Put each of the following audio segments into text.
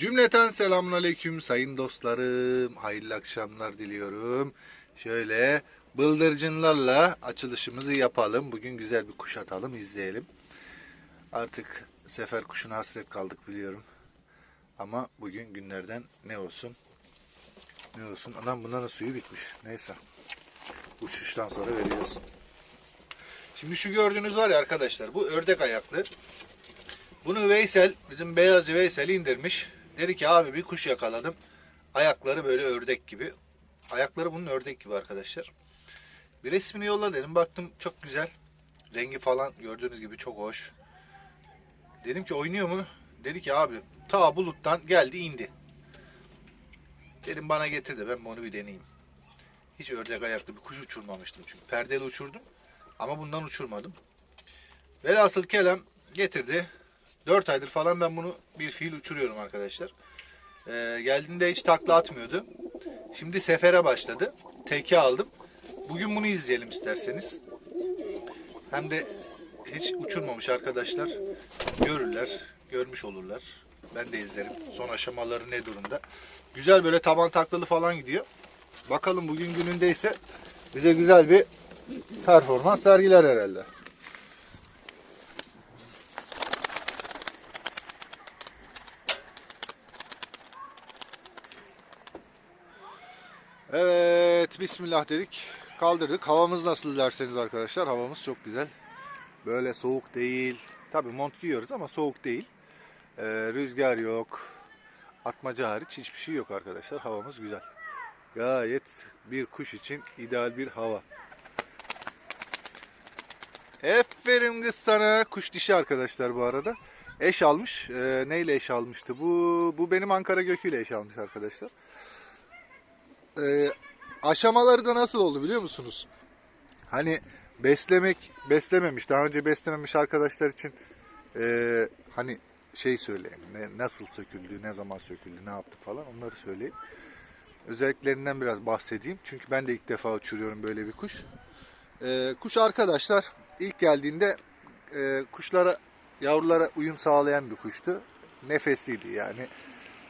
Cümleten selamun aleyküm sayın dostlarım. Hayırlı akşamlar diliyorum. Şöyle bıldırcınlarla açılışımızı yapalım. Bugün güzel bir kuş atalım izleyelim. Artık sefer kuşuna hasret kaldık biliyorum. Ama bugün günlerden ne olsun? Ne olsun? Anam bunların suyu bitmiş. Neyse. Uçuştan sonra vereceğiz. Şimdi şu gördüğünüz var ya arkadaşlar bu ördek ayaklı. Bunu Veysel, bizim beyazcı Veysel indirmiş. Dedi ki abi bir kuş yakaladım. Ayakları böyle ördek gibi. Ayakları bunun ördek gibi arkadaşlar. Bir resmini yolla dedim. Baktım çok güzel. Rengi falan gördüğünüz gibi çok hoş. Dedim ki oynuyor mu? Dedi ki abi ta buluttan geldi indi. Dedim bana getir de ben onu bir deneyeyim. Hiç ördek ayaklı bir kuş uçurmamıştım çünkü. Perdeli uçurdum ama bundan uçurmadım. Velhasıl kelam getirdi. 4 aydır falan ben bunu bir fiil uçuruyorum arkadaşlar. Ee, geldiğinde hiç takla atmıyordu. Şimdi sefere başladı. Teke aldım. Bugün bunu izleyelim isterseniz. Hem de hiç uçurmamış arkadaşlar görürler, görmüş olurlar. Ben de izlerim. Son aşamaları ne durumda. Güzel böyle taban taklalı falan gidiyor. Bakalım bugün günündeyse bize güzel bir performans sergiler herhalde. Evet, bismillah dedik. Kaldırdık. Havamız nasıl derseniz arkadaşlar. Havamız çok güzel. Böyle soğuk değil. Tabii mont giyiyoruz ama soğuk değil. Ee, rüzgar yok. Atmaca hariç hiçbir şey yok arkadaşlar. Havamız güzel. Gayet bir kuş için ideal bir hava. Aferin kız sana. Kuş dişi arkadaşlar bu arada. Eş almış. Ee, neyle eş almıştı? Bu bu benim Ankara göküyle eş almış arkadaşlar. Ee, aşamaları da nasıl oldu biliyor musunuz? Hani beslemek, beslememiş, daha önce beslememiş arkadaşlar için ee, hani şey söyleyeyim, ne, nasıl söküldü, ne zaman söküldü, ne yaptı falan onları söyleyeyim. Özelliklerinden biraz bahsedeyim. Çünkü ben de ilk defa uçuruyorum böyle bir kuş. Ee, kuş arkadaşlar ilk geldiğinde e, kuşlara, yavrulara uyum sağlayan bir kuştu. Nefesliydi yani.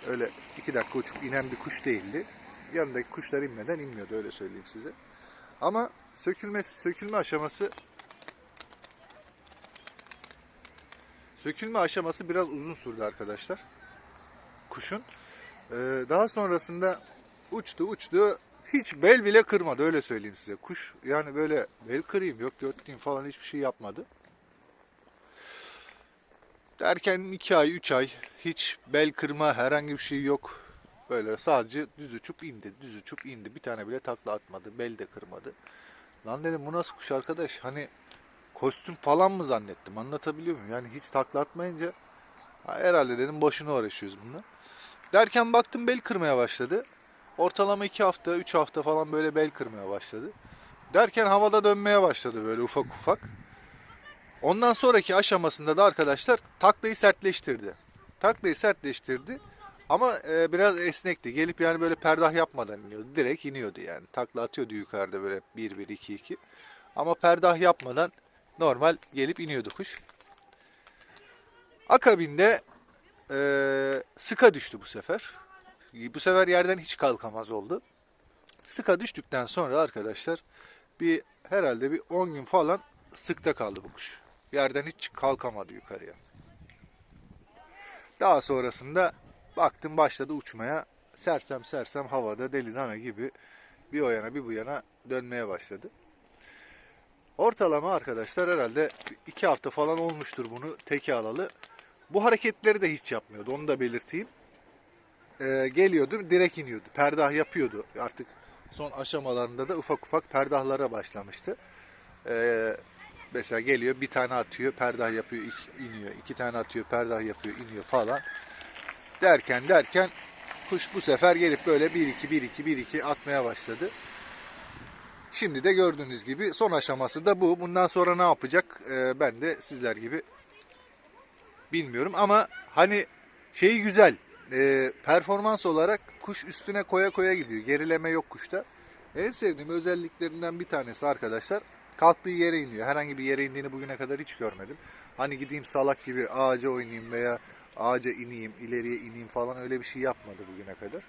Öyle iki dakika uçup inen bir kuş değildi. Yanındaki kuşlar inmeden inmiyordu öyle söyleyeyim size. Ama sökülmesi, sökülme aşaması sökülme aşaması biraz uzun sürdü arkadaşlar. Kuşun. Ee, daha sonrasında uçtu uçtu hiç bel bile kırmadı öyle söyleyeyim size. Kuş yani böyle bel kırayım yok götleyeyim falan hiçbir şey yapmadı. Derken 2 ay 3 ay hiç bel kırma herhangi bir şey yok. Böyle sadece düz uçup indi düz uçup indi bir tane bile takla atmadı bel de kırmadı. Lan dedim bu nasıl kuş arkadaş hani kostüm falan mı zannettim anlatabiliyor muyum? Yani hiç takla atmayınca ha, herhalde dedim boşuna uğraşıyoruz bununla. Derken baktım bel kırmaya başladı. Ortalama 2 hafta 3 hafta falan böyle bel kırmaya başladı. Derken havada dönmeye başladı böyle ufak ufak. Ondan sonraki aşamasında da arkadaşlar taklayı sertleştirdi. Taklayı sertleştirdi ama e, biraz esnekti. Gelip yani böyle perdah yapmadan iniyordu. Direkt iniyordu yani. Takla atıyordu yukarıda böyle 1-1-2-2. Ama perdah yapmadan normal gelip iniyordu kuş. Akabinde e, sıka düştü bu sefer. Bu sefer yerden hiç kalkamaz oldu. Sıka düştükten sonra arkadaşlar bir herhalde bir 10 gün falan sıkta kaldı bu kuş. Yerden hiç kalkamadı yukarıya. Daha sonrasında baktım başladı uçmaya. Sersem sersem havada deli dana gibi bir o yana bir bu yana dönmeye başladı. Ortalama arkadaşlar herhalde iki hafta falan olmuştur bunu teke alalı. Bu hareketleri de hiç yapmıyordu onu da belirteyim. Ee, geliyordu direkt iniyordu. Perdah yapıyordu. Artık son aşamalarında da ufak ufak perdahlara başlamıştı. Ee, mesela geliyor bir tane atıyor perdah yapıyor iniyor. iki tane atıyor perdah yapıyor iniyor falan. Derken derken kuş bu sefer gelip böyle 1-2 1-2 1-2 atmaya başladı. Şimdi de gördüğünüz gibi son aşaması da bu. Bundan sonra ne yapacak Ee, ben de sizler gibi bilmiyorum ama hani şeyi güzel. Ee, performans olarak kuş üstüne koya koya gidiyor. Gerileme yok kuşta. En sevdiğim özelliklerinden bir tanesi arkadaşlar kalktığı yere iniyor. Herhangi bir yere indiğini bugüne kadar hiç görmedim. Hani gideyim salak gibi ağaca oynayayım veya ağaca ineyim, ileriye ineyim falan öyle bir şey yapmadı bugüne kadar.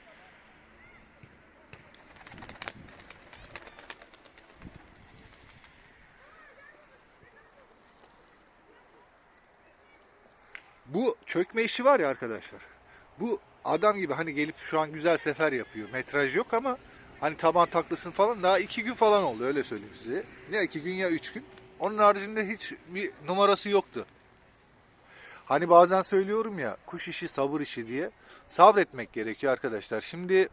Bu çökme işi var ya arkadaşlar. Bu adam gibi hani gelip şu an güzel sefer yapıyor. Metraj yok ama hani taban taklasın falan daha iki gün falan oldu öyle söyleyeyim size. Ya iki gün ya üç gün. Onun haricinde hiç bir numarası yoktu. Hani bazen söylüyorum ya kuş işi sabır işi diye. Sabretmek gerekiyor arkadaşlar. Şimdi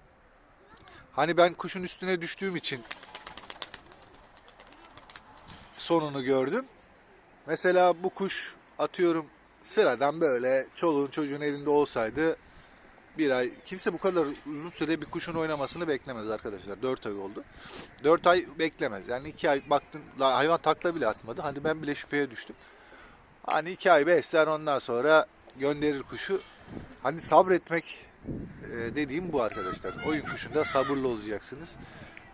hani ben kuşun üstüne düştüğüm için sonunu gördüm. Mesela bu kuş atıyorum sıradan böyle çoluğun çocuğun elinde olsaydı bir ay kimse bu kadar uzun süre bir kuşun oynamasını beklemez arkadaşlar. 4 ay oldu. 4 ay beklemez. Yani 2 ay baktın hayvan takla bile atmadı. Hani ben bile şüpheye düştüm. Hani 2 ay besler ondan sonra gönderir kuşu. Hani sabretmek e, dediğim bu arkadaşlar. Oyun kuşunda sabırlı olacaksınız.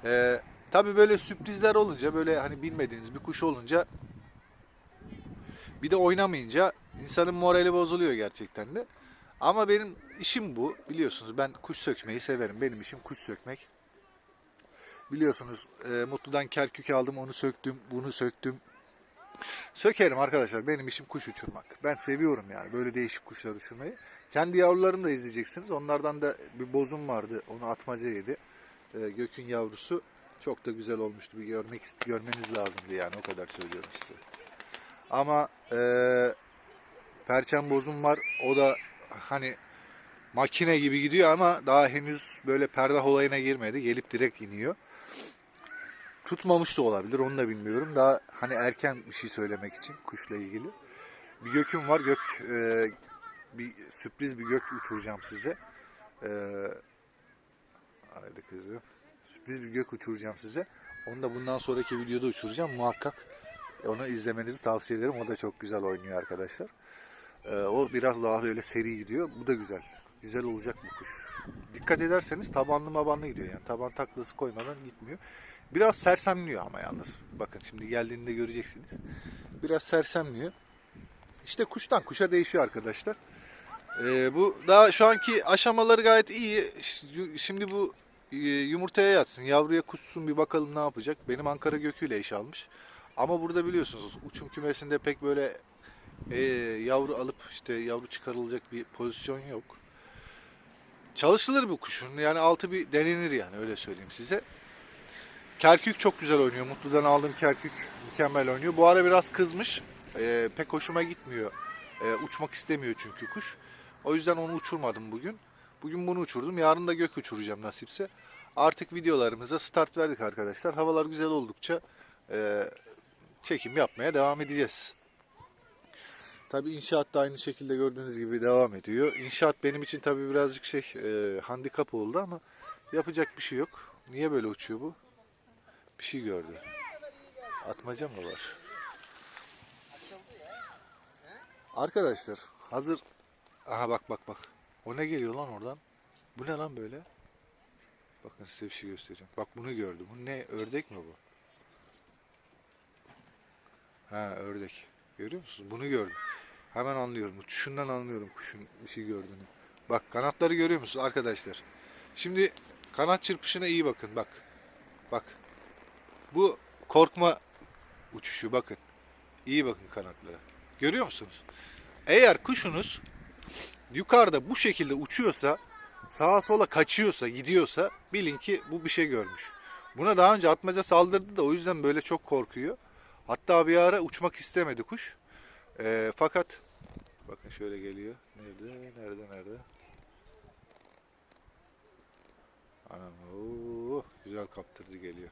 E, Tabii böyle sürprizler olunca böyle hani bilmediğiniz bir kuş olunca bir de oynamayınca insanın morali bozuluyor gerçekten de. Ama benim işim bu. Biliyorsunuz ben kuş sökmeyi severim. Benim işim kuş sökmek. Biliyorsunuz e, Mutlu'dan kerkük aldım, onu söktüm, bunu söktüm. Sökerim arkadaşlar. Benim işim kuş uçurmak. Ben seviyorum yani böyle değişik kuşlar uçurmayı. Kendi yavrularını da izleyeceksiniz. Onlardan da bir bozum vardı. Onu atmaca yedi. E, Gök'ün yavrusu. Çok da güzel olmuştu. Bir görmek görmeniz lazımdı yani o kadar söylüyorum size. Ama e, perçem bozum var. O da hani makine gibi gidiyor ama daha henüz böyle perdah olayına girmedi. Gelip direkt iniyor. Tutmamış da olabilir onu da bilmiyorum. Daha hani erken bir şey söylemek için kuşla ilgili. Bir göküm var. Gök e, bir sürpriz bir gök uçuracağım size. E, haydi kızım. Sürpriz bir gök uçuracağım size. Onu da bundan sonraki videoda uçuracağım. Muhakkak onu izlemenizi tavsiye ederim. O da çok güzel oynuyor arkadaşlar. Ee, o biraz daha böyle seri gidiyor. Bu da güzel. Güzel olacak bu kuş. Dikkat ederseniz tabanlı mabanlı gidiyor. Yani taban taklası koymadan gitmiyor. Biraz sersemliyor ama yalnız. Bakın şimdi geldiğinde göreceksiniz. Biraz sersemliyor. İşte kuştan kuşa değişiyor arkadaşlar. Ee, bu daha şu anki aşamaları gayet iyi. Şimdi bu e, yumurtaya yatsın, yavruya kuşsun bir bakalım ne yapacak. Benim Ankara göküyle iş almış. Ama burada biliyorsunuz uçum kümesinde pek böyle e, yavru alıp işte yavru çıkarılacak bir pozisyon yok. Çalışılır bu kuşun. Yani altı bir denenir yani öyle söyleyeyim size. Kerkük çok güzel oynuyor. Mutlu'dan aldığım kerkük mükemmel oynuyor. Bu ara biraz kızmış. E, pek hoşuma gitmiyor. E, uçmak istemiyor çünkü kuş. O yüzden onu uçurmadım bugün. Bugün bunu uçurdum. Yarın da gök uçuracağım nasipse. Artık videolarımıza start verdik arkadaşlar. Havalar güzel oldukça e, çekim yapmaya devam edeceğiz. Tabi inşaat da aynı şekilde gördüğünüz gibi devam ediyor. İnşaat benim için tabi birazcık şey e, handikap oldu ama yapacak bir şey yok. Niye böyle uçuyor bu? Bir şey gördü. Atmaca mı var? Arkadaşlar hazır Aha bak bak bak. O ne geliyor lan oradan? Bu ne lan böyle? Bakın size bir şey göstereceğim. Bak bunu gördüm. Bu ne? Ördek mi bu? Ha ördek. Görüyor musunuz? Bunu gördüm. Hemen anlıyorum. Uçuşundan anlıyorum kuşun bir şey gördüğünü. Bak kanatları görüyor musunuz arkadaşlar? Şimdi kanat çırpışına iyi bakın. Bak. Bak. Bu korkma uçuşu bakın. İyi bakın kanatlara. Görüyor musunuz? Eğer kuşunuz yukarıda bu şekilde uçuyorsa, sağa sola kaçıyorsa, gidiyorsa bilin ki bu bir şey görmüş. Buna daha önce atmaca saldırdı da o yüzden böyle çok korkuyor. Hatta bir ara uçmak istemedi kuş. Ee, fakat bakın şöyle geliyor. Nerede? Nerede? Nerede? Anam oo, güzel kaptırdı geliyor.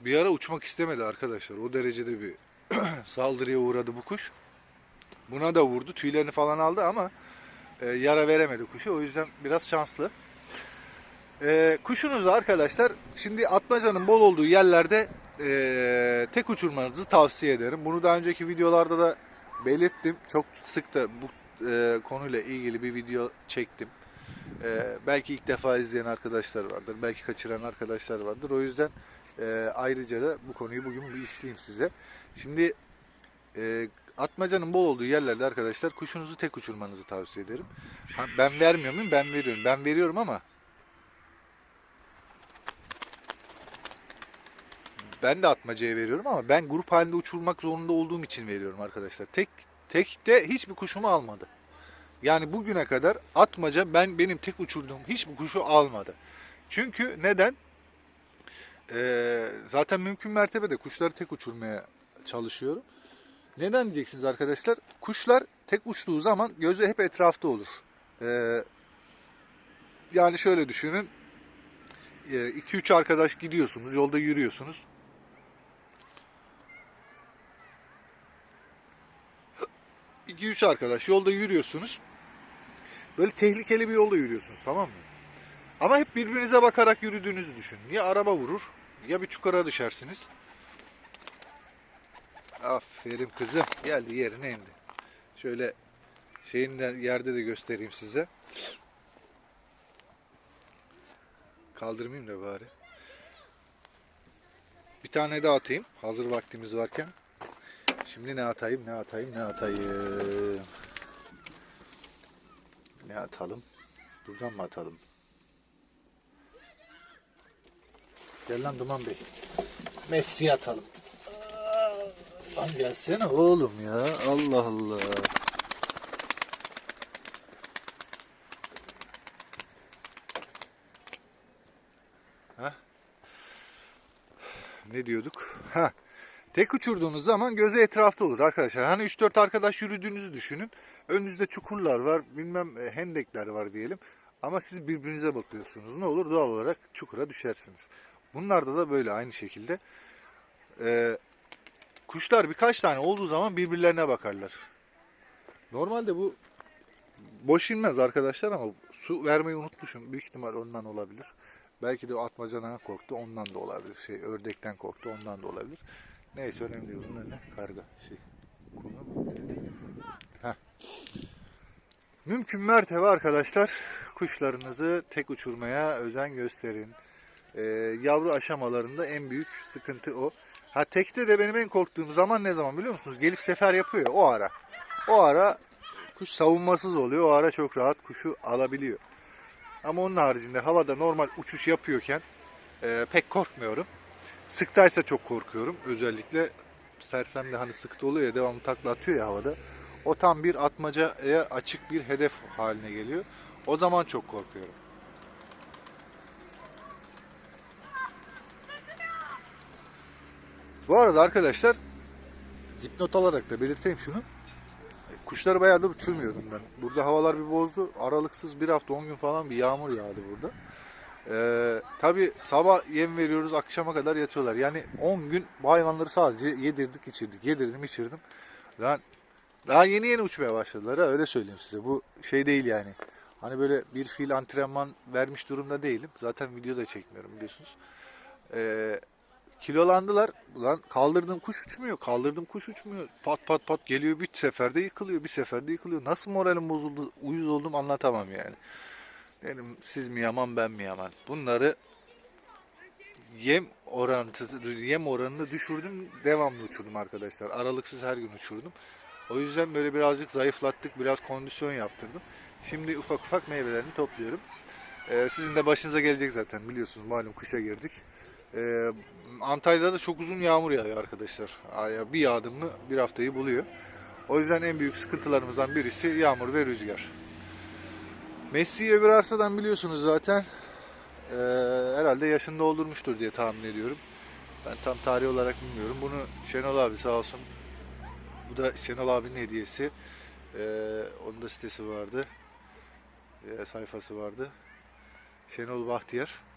Bir ara uçmak istemedi arkadaşlar. O derecede bir saldırıya uğradı bu kuş. Buna da vurdu. Tüylerini falan aldı ama e, yara veremedi kuşu. O yüzden biraz şanslı. E, kuşunuzu arkadaşlar şimdi atmacanın bol olduğu yerlerde e, tek uçurmanızı tavsiye ederim. Bunu daha önceki videolarda da belirttim. Çok sık da bu e, konuyla ilgili bir video çektim. E, belki ilk defa izleyen arkadaşlar vardır. Belki kaçıran arkadaşlar vardır. O yüzden Ee, ayrıca da bu konuyu bugün bir işleyeyim size. Şimdi e, atmacanın bol olduğu yerlerde arkadaşlar kuşunuzu tek uçurmanızı tavsiye ederim. Ha, ben vermiyor muyum? Ben veriyorum. Ben veriyorum ama ben de atmacaya veriyorum ama ben grup halinde uçurmak zorunda olduğum için veriyorum arkadaşlar. Tek tekte hiçbir kuşumu almadı. Yani bugüne kadar atmaca ben benim tek uçurduğum hiçbir kuşu almadı. Çünkü neden? Ee, zaten mümkün mertebede kuşları tek uçurmaya çalışıyorum. Neden diyeceksiniz arkadaşlar? Kuşlar tek uçtuğu zaman gözü hep etrafta olur. Ee, yani şöyle düşünün. 2-3 arkadaş gidiyorsunuz, yolda yürüyorsunuz. İki üç arkadaş yolda yürüyorsunuz. Böyle tehlikeli bir yolda yürüyorsunuz tamam mı? Ama hep birbirinize bakarak yürüdüğünüzü düşünün. Ya araba vurur ya bir çukura düşersiniz. Aferin kızım. Geldi yerine indi. Şöyle şeyinden yerde de göstereyim size. Kaldırmayayım da bari. Bir tane daha atayım. Hazır vaktimiz varken. Şimdi ne atayım, ne atayım, ne atayım. Ne atalım? Buradan mı atalım? Gel lan Duman Bey. Messi atalım. Lan gelsene oğlum ya. Allah Allah. Ha? Ne diyorduk? Ha. Tek uçurduğunuz zaman gözü etrafta olur arkadaşlar. Hani 3-4 arkadaş yürüdüğünüzü düşünün. Önünüzde çukurlar var, bilmem e, hendekler var diyelim. Ama siz birbirinize bakıyorsunuz. Ne olur doğal olarak çukura düşersiniz. Bunlarda da böyle aynı şekilde. Ee, kuşlar birkaç tane olduğu zaman birbirlerine bakarlar. Normalde bu boş inmez arkadaşlar ama su vermeyi unutmuşum. Büyük ihtimal ondan olabilir. Belki de o atmacadan korktu ondan da olabilir. Şey ördekten korktu ondan da olabilir. Neyse önemli değil. Bunlar ne? Karga. Şey. Konu? Heh. Mümkün mertebe arkadaşlar kuşlarınızı tek uçurmaya özen gösterin. Ee, yavru aşamalarında en büyük sıkıntı o. Ha tekte de benim en korktuğum zaman ne zaman biliyor musunuz? Gelip sefer yapıyor ya, o ara. O ara kuş savunmasız oluyor. O ara çok rahat kuşu alabiliyor. Ama onun haricinde havada normal uçuş yapıyorken e, pek korkmuyorum. Sıktaysa çok korkuyorum. Özellikle sersemde hani sıkta oluyor ya devamlı takla atıyor ya havada. O tam bir atmacaya açık bir hedef haline geliyor. O zaman çok korkuyorum. Bu arada arkadaşlar dipnot alarak da belirteyim şunu. Kuşları bayağıdır uçurmuyordum ben. Burada havalar bir bozdu. Aralıksız bir hafta 10 gün falan bir yağmur yağdı burada. Ee, tabii sabah yem veriyoruz akşama kadar yatıyorlar. Yani 10 gün bu hayvanları sadece yedirdik içirdik. Yedirdim içirdim. Lan daha yeni yeni uçmaya başladılar ha öyle söyleyeyim size. Bu şey değil yani. Hani böyle bir fil antrenman vermiş durumda değilim. Zaten video da çekmiyorum biliyorsunuz. Ee, kilolandılar. Ulan kaldırdığım kuş uçmuyor. Kaldırdığım kuş uçmuyor. Pat pat pat geliyor bir seferde yıkılıyor. Bir seferde yıkılıyor. Nasıl moralim bozuldu, uyuz oldum anlatamam yani. Benim siz mi yaman ben mi yaman. Bunları yem orantısı, yem oranını düşürdüm. Devamlı uçurdum arkadaşlar. Aralıksız her gün uçurdum. O yüzden böyle birazcık zayıflattık. Biraz kondisyon yaptırdım. Şimdi ufak ufak meyvelerini topluyorum. Ee, sizin de başınıza gelecek zaten biliyorsunuz malum kışa girdik. Ee, Antalya'da da çok uzun yağmur yağıyor arkadaşlar. Bir yağdı mı bir haftayı buluyor. O yüzden en büyük sıkıntılarımızdan birisi yağmur ve rüzgar. Messi'yi öbür arsadan biliyorsunuz zaten. Ee, herhalde yaşını doldurmuştur diye tahmin ediyorum. Ben tam tarih olarak bilmiyorum. Bunu Şenol abi sağ olsun. Bu da Şenol abinin hediyesi. Ee, onun da sitesi vardı. Ee, sayfası vardı. Şenol Bahtiyar.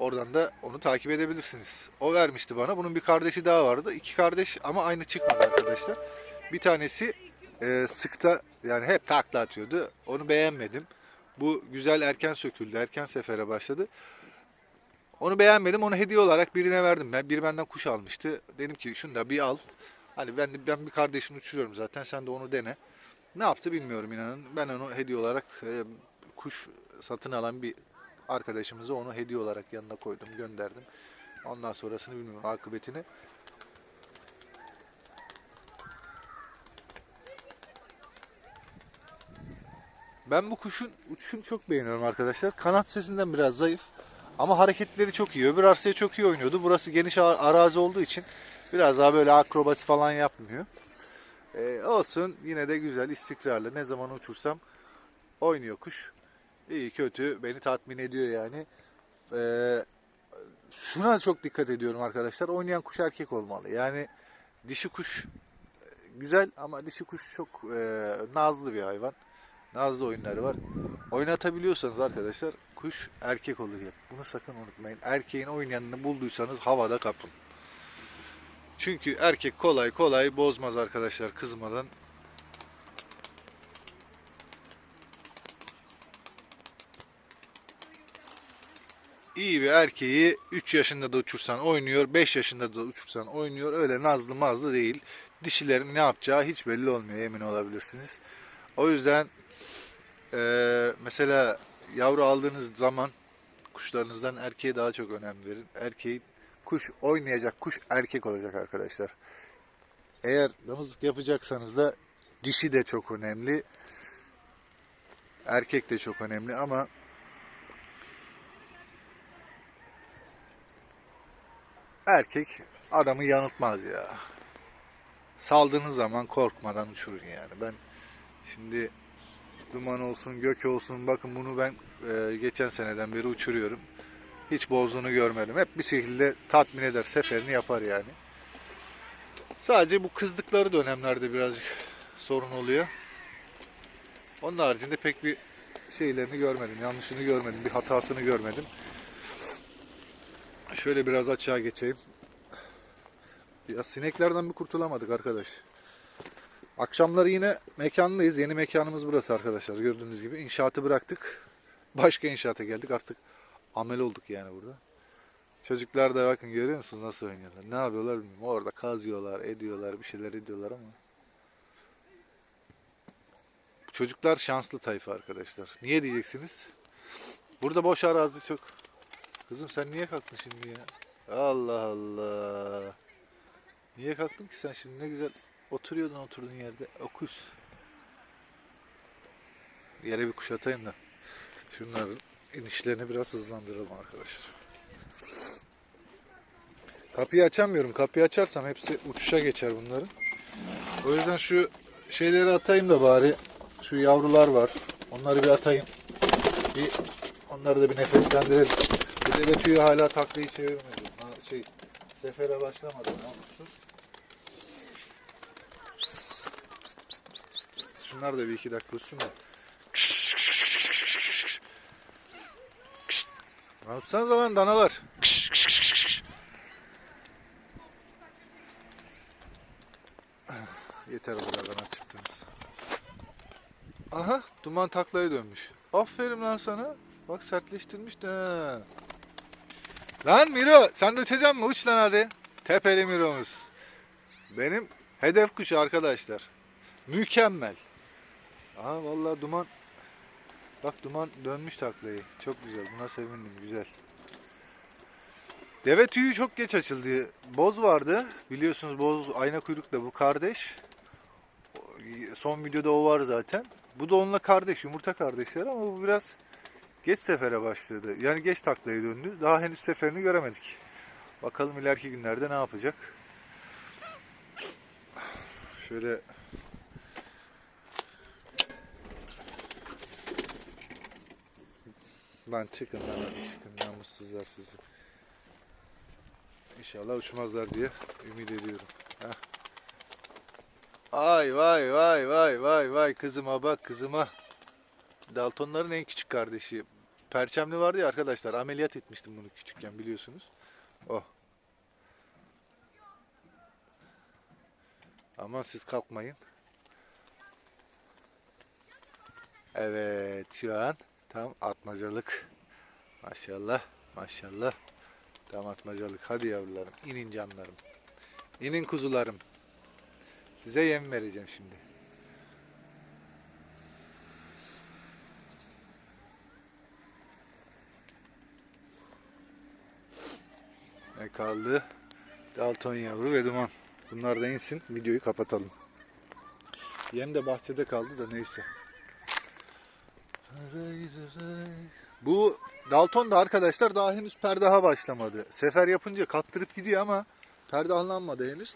Oradan da onu takip edebilirsiniz. O vermişti bana. Bunun bir kardeşi daha vardı. İki kardeş ama aynı çıkmadı arkadaşlar. Bir tanesi e, sıkta yani hep takla atıyordu. Onu beğenmedim. Bu güzel erken söküldü. Erken sefere başladı. Onu beğenmedim. Onu hediye olarak birine verdim. Ben biri benden kuş almıştı. Dedim ki şunu da bir al. Hani ben ben bir kardeşini uçuruyorum zaten. Sen de onu dene. Ne yaptı bilmiyorum inanın. Ben onu hediye olarak e, kuş satın alan bir arkadaşımıza onu hediye olarak yanına koydum, gönderdim. Ondan sonrasını bilmiyorum akıbetini. Ben bu kuşun uçuşunu çok beğeniyorum arkadaşlar. Kanat sesinden biraz zayıf. Ama hareketleri çok iyi. Öbür arsaya çok iyi oynuyordu. Burası geniş arazi olduğu için biraz daha böyle akrobasi falan yapmıyor. Ee, olsun yine de güzel, istikrarlı. Ne zaman uçursam oynuyor kuş. İyi kötü beni tatmin ediyor yani. Ee, şuna çok dikkat ediyorum arkadaşlar. Oynayan kuş erkek olmalı. Yani dişi kuş güzel ama dişi kuş çok e, nazlı bir hayvan. Nazlı oyunları var. Oynatabiliyorsanız arkadaşlar kuş erkek hep. Bunu sakın unutmayın. Erkeğin oynayanını bulduysanız havada kapın. Çünkü erkek kolay kolay bozmaz arkadaşlar kızmadan. İyi bir erkeği 3 yaşında da uçursan oynuyor, 5 yaşında da uçursan oynuyor. Öyle nazlı mazlı değil. Dişilerin ne yapacağı hiç belli olmuyor emin olabilirsiniz. O yüzden eee, mesela yavru aldığınız zaman kuşlarınızdan erkeğe daha çok önem verin. Erkeğin kuş oynayacak kuş erkek olacak arkadaşlar. Eğer damızlık yapacaksanız da dişi de çok önemli. Erkek de çok önemli ama erkek adamı yanıltmaz ya. Saldığınız zaman korkmadan uçurun yani. Ben şimdi duman olsun, gök olsun bakın bunu ben e, geçen seneden beri uçuruyorum. Hiç bozduğunu görmedim. Hep bir şekilde tatmin eder, seferini yapar yani. Sadece bu kızdıkları dönemlerde birazcık sorun oluyor. Onun haricinde pek bir şeylerini görmedim, yanlışını görmedim, bir hatasını görmedim. Şöyle biraz açığa geçeyim. Ya sineklerden bir kurtulamadık arkadaş. Akşamları yine mekandayız. Yeni mekanımız burası arkadaşlar. Gördüğünüz gibi inşaatı bıraktık. Başka inşaata geldik. Artık amel olduk yani burada. Çocuklar da bakın görüyor musunuz nasıl oynuyorlar. Ne yapıyorlar bilmiyorum. Orada kazıyorlar, ediyorlar, bir şeyler ediyorlar ama. Çocuklar şanslı tayfa arkadaşlar. Niye diyeceksiniz? Burada boş arazi çok. Kızım sen niye kalktın şimdi ya? Allah Allah. Niye kalktın ki sen şimdi ne güzel oturuyordun oturduğun yerde. Okus. Yere bir kuş atayım da. Şunların inişlerini biraz hızlandıralım arkadaşlar. Kapıyı açamıyorum. Kapıyı açarsam hepsi uçuşa geçer bunların. O yüzden şu şeyleri atayım da bari. Şu yavrular var. Onları bir atayım. Bir onları da bir nefeslendirelim. Bir de tüyü hala taklayı çevirmedi. Ha, şey sefere başlamadı. Namussuz. Şunlar da bir iki dakika uçsun da. Lan Uçsanıza lan danalar. Yeter bu kadardan çıktınız. Aha duman taklaya dönmüş. Aferin lan sana. Bak sertleştirmiş de. Lan Miro sen de uçacak mı? Uç lan hadi. Tepeli Miro'muz. Benim hedef kuşu arkadaşlar. Mükemmel. Aa vallahi duman. Bak duman dönmüş taklayı. Çok güzel. Buna sevindim. Güzel. Deve tüyü çok geç açıldı. Boz vardı. Biliyorsunuz boz ayna kuyrukla bu kardeş. Son videoda o var zaten. Bu da onunla kardeş. Yumurta kardeşler ama bu biraz geç sefere başladı. Yani geç taklaya döndü. Daha henüz seferini göremedik. Bakalım ileriki günlerde ne yapacak. Şöyle Lan çıkın lan hadi çıkın namussuzlar sizi. İnşallah uçmazlar diye ümit ediyorum. Heh. Ay vay vay vay vay vay kızıma bak kızıma. Daltonların en küçük kardeşi. Perçemli vardı ya arkadaşlar ameliyat etmiştim bunu küçükken biliyorsunuz. Oh. Aman siz kalkmayın. Evet şu an tam atmacalık. Maşallah maşallah. Tam atmacalık. Hadi yavrularım inin canlarım. İnin kuzularım. Size yem vereceğim şimdi. Kaldı. Dalton yavru ve duman. Bunlar da insin. Videoyu kapatalım. Yem de bahçede kaldı da neyse. Bu Dalton da arkadaşlar daha henüz perdaha başlamadı. Sefer yapınca kaptırıp gidiyor ama perdahlanmadı henüz.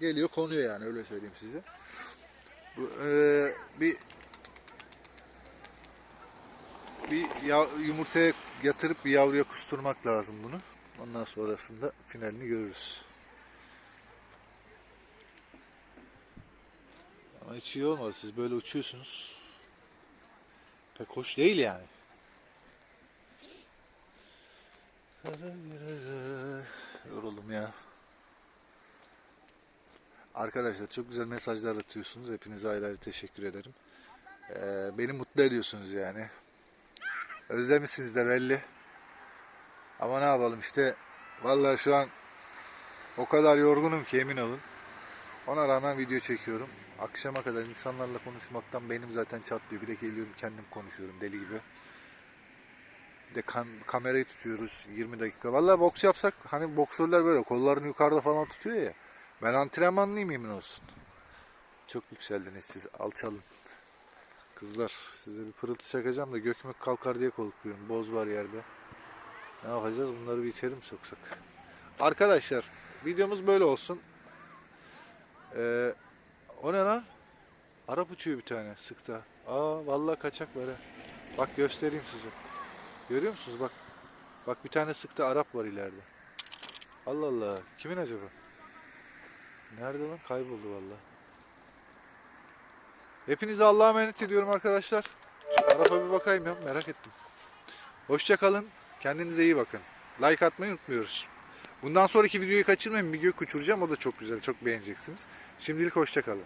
Geliyor konuyor yani öyle söyleyeyim size. Bu, eee, bir bir ya- yumurtaya yatırıp bir yavruya kusturmak lazım bunu. Ondan sonrasında finalini görürüz. Ama hiç iyi olmadı. Siz böyle uçuyorsunuz. Pek hoş değil yani. Yoruldum ya. Arkadaşlar çok güzel mesajlar atıyorsunuz. Hepinize ayrı ayrı teşekkür ederim. Ee, beni mutlu ediyorsunuz yani. Özlemişsiniz de belli. Ama ne yapalım işte. Vallahi şu an o kadar yorgunum ki emin olun. Ona rağmen video çekiyorum. Akşama kadar insanlarla konuşmaktan benim zaten çatlıyor. Bir de geliyorum kendim konuşuyorum deli gibi. Bir de kam- kamerayı tutuyoruz 20 dakika. Vallahi boks yapsak hani boksörler böyle kollarını yukarıda falan tutuyor ya. Ben antrenmanlıyım yemin olsun. Çok yükseldiniz siz alçalın. Kızlar size bir pırıltı çakacağım da gökmek kalkar diye korkuyorum. Boz var yerde. Ne yapacağız? Bunları bir mi soksak? Arkadaşlar videomuz böyle olsun. Ee, o ne lan? Arap uçuyor bir tane sıkta. Aa vallahi kaçak ha. Bak göstereyim size. Görüyor musunuz? Bak. Bak bir tane sıkta Arap var ileride. Allah Allah. Kimin acaba? Nerede lan? Kayboldu vallahi. Hepinize Allah'a emanet ediyorum arkadaşlar. Şu Arap'a bir bakayım ya merak ettim. Hoşça kalın. Kendinize iyi bakın. Like atmayı unutmuyoruz. Bundan sonraki videoyu kaçırmayın. Bir gök uçuracağım. O da çok güzel. Çok beğeneceksiniz. Şimdilik hoşça kalın.